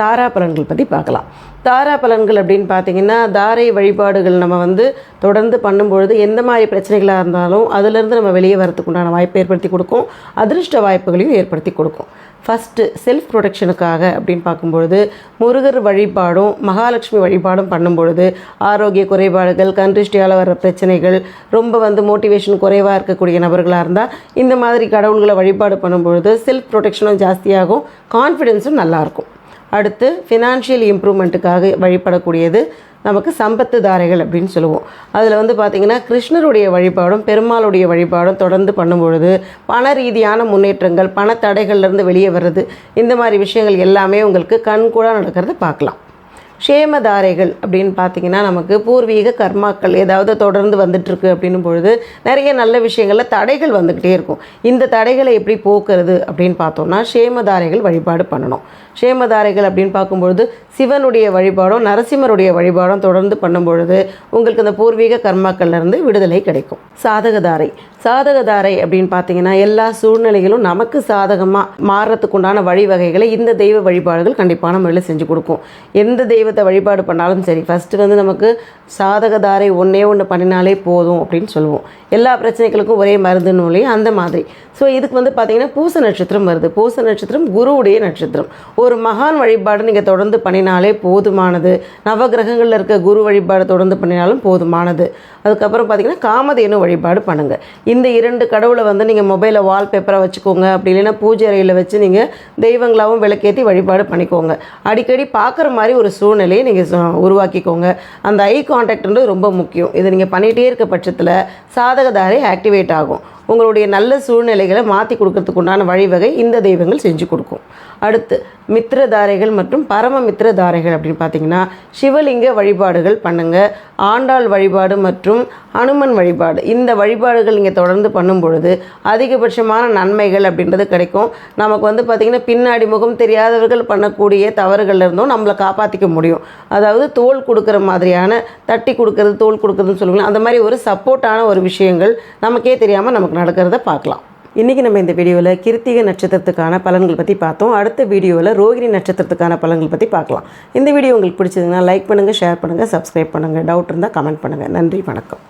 தாரா பலன்கள் பற்றி பார்க்கலாம். தாரா பலன்கள் அப்படின்னு பார்த்தீங்கன்னா தாரை வழிபாடுகள் நம்ம வந்து தொடர்ந்து பண்ணும்பொழுது எந்த மாதிரி பிரச்சனைகளாக இருந்தாலும் அதுலேருந்து நம்ம வெளியே வரத்துக்குண்டான வாய்ப்பை ஏற்படுத்தி கொடுக்கும். அதிர்ஷ்ட வாய்ப்புகளையும் ஏற்படுத்தி கொடுக்கும். ஃபஸ்ட்டு செல்ஃப் ப்ரொடெக்ஷனுக்காக அப்படின்னு பார்க்கும்பொழுது முருகர் வழிபாடும் மகாலட்சுமி வழிபாடும் பண்ணும்பொழுது ஆரோக்கிய குறைபாடுகள் கண்டிஷ்டியால் வர பிரச்சனைகள் ரொம்ப வந்து மோட்டிவேஷன் குறைவாக இருக்கக்கூடிய நபர்களாக இருந்தால் இந்த மாதிரி கடவுள்களை வழிபாடு பண்ணும்பொழுது செல்ஃப் ப்ரொடெக்ஷனும் ஜாஸ்தியாகும் கான்ஃபிடென்ஸும் நல்லாயிருக்கும் அடுத்து ஃபினான்ஷியல் இம்ப்ரூவ்மெண்ட்டுக்காக வழிபடக்கூடியது நமக்கு சம்பத்து தாரைகள் அப்படின்னு சொல்லுவோம். அதில் வந்து பார்த்திங்கன்னா கிருஷ்ணருடைய வழிபாடும் பெருமாளுடைய வழிபாடும் தொடர்ந்து பண்ணும்பொழுது பண ரீதியான முன்னேற்றங்கள் பண தடைகள்லேருந்து வெளியே வர்றது இந்த மாதிரி விஷயங்கள் எல்லாமே உங்களுக்கு கண்கூட நடக்கிறத பார்க்கலாம். க்ஷேமதாரைகள் அப்படின்னு பார்த்தீங்கன்னா நமக்கு பூர்வீக கர்மாக்கள் ஏதாவது தொடர்ந்து வந்துட்டுருக்கு அப்படின்னும் பொழுது நிறைய நல்ல விஷயங்களில் தடைகள் வந்துக்கிட்டே இருக்கும். இந்த தடைகளை எப்படி போக்குறது அப்படின்னு பார்த்தோம்னா க்ஷேமதாரைகள் வழிபாடு பண்ணணும். க்ஷேமதாரைகள் அப்படின்னு பார்க்கும்பொழுது சிவனுடைய வழிபாடும் நரசிம்மருடைய வழிபாடும் தொடர்ந்து பண்ணும்பொழுது உங்களுக்கு இந்த பூர்வீக கர்மாக்கள்லேருந்து விடுதலை கிடைக்கும். சாதகதாரை. சாதகதாரை அப்படின்னு பார்த்தீங்கன்னா எல்லா சூழ்நிலைகளும் நமக்கு சாதகமாக மாறுறதுக்கு உண்டான வழிவகைகளை இந்த தெய்வ வழிபாடுகள் கண்டிப்பான முறையில் செஞ்சு கொடுக்கும். எந்த தெய்வத்தை வழிபாடு பண்ணாலும் சரி ஃபஸ்ட்டு வந்து நமக்கு சாதகதாரை ஒன்றே ஒன்று பண்ணினாலே போதும் அப்படின்னு சொல்லுவோம். எல்லா பிரச்சனைகளுக்கும் ஒரே மருந்துன்னு இல்லையா அந்த மாதிரி. ஸோ இதுக்கு வந்து பார்த்தீங்கன்னா பூச நட்சத்திரம் வருது. பூச நட்சத்திரம் குருவுடைய நட்சத்திரம். ஒரு மகான் வழிபாடு நீங்கள் தொடர்ந்து பண்ணினாலே போதுமானது. நவகிரகங்களில் இருக்க குரு வழிபாடு தொடர்ந்து பண்ணினாலும் போதுமானது. அதுக்கப்புறம் பார்த்தீங்கன்னா காமதேனு வழிபாடு பண்ணுங்கள் இந்த இரண்டு கடவுளை வந்து நீங்கள் மொபைலில் வால்பேப்பராக வச்சுக்கோங்க. அப்படி இல்லைன்னா பூஜை அறையில் வச்சு நீங்கள் தெய்வங்களாகவும் விளக்கேற்றி வழிபாடு பண்ணிக்கோங்க. அடிக்கடி பார்க்குற மாதிரி ஒரு சூழ்நிலையை நீங்கள் உருவாக்கிக்கோங்க. அந்த ஐ கான்டாக்ட்ன்றது ரொம்ப முக்கியம். இதை நீங்கள் பண்ணிகிட்டே இருக்க பட்சத்தில் சாதகதாரை ஆக்டிவேட் ஆகும். உங்களுடைய நல்ல சூழ்நிலைகளை மாற்றி கொடுக்கறதுக்கு உண்டான வழிவகை இந்த தெய்வங்கள் செஞ்சு கொடுக்கும். அடுத்து மித்திரதாரைகள் மற்றும் பரம மித்திரதாரைகள் அப்படின்னு பார்த்தீங்கன்னா சிவலிங்க வழிபாடுகள் பண்ணுங்கள் ஆண்டாள் வழிபாடு மற்றும் அனுமன் வழிபாடு. இந்த வழிபாடுகள் நீங்கள் தொடர்ந்து பண்ணும் பொழுது அதிகபட்சமான நன்மைகள் அப்படின்றது கிடைக்கும். நமக்கு வந்து பார்த்திங்கன்னா பின்னாடி முகம் தெரியாதவர்கள் பண்ணக்கூடிய தவறுகள் இருந்தும் நம்மளை காப்பாற்றிக்க முடியும். அதாவது தோல் கொடுக்குற மாதிரியான தட்டி கொடுக்கறது தோல் கொடுக்குறதுன்னு சொல்லுவாங்க. அந்த மாதிரி ஒரு சப்போர்ட்டான ஒரு விஷயங்கள் நமக்கே தெரியாமல் நமக்கு நடக்கிறத பார்க்கலாம். இன்றைக்கி நம்ம இந்த வீடியோவில் கிருத்திக நட்சத்திரத்துக்கான பலன்கள் பற்றி பார்த்தோம். அடுத்த வீடியோவில் ரோகிணி நட்சத்திரத்துக்கான பலன்கள் பற்றி பார்க்கலாம். இந்த வீடியோ உங்களுக்கு பிடிச்சதுன்னா லைக் பண்ணுங்கள் ஷேர் பண்ணுங்கள் சப்ஸ்கிரைப் பண்ணுங்கள் டவுட் இருந்தால் கமெண்ட் பண்ணுங்கள் நன்றி வணக்கம்.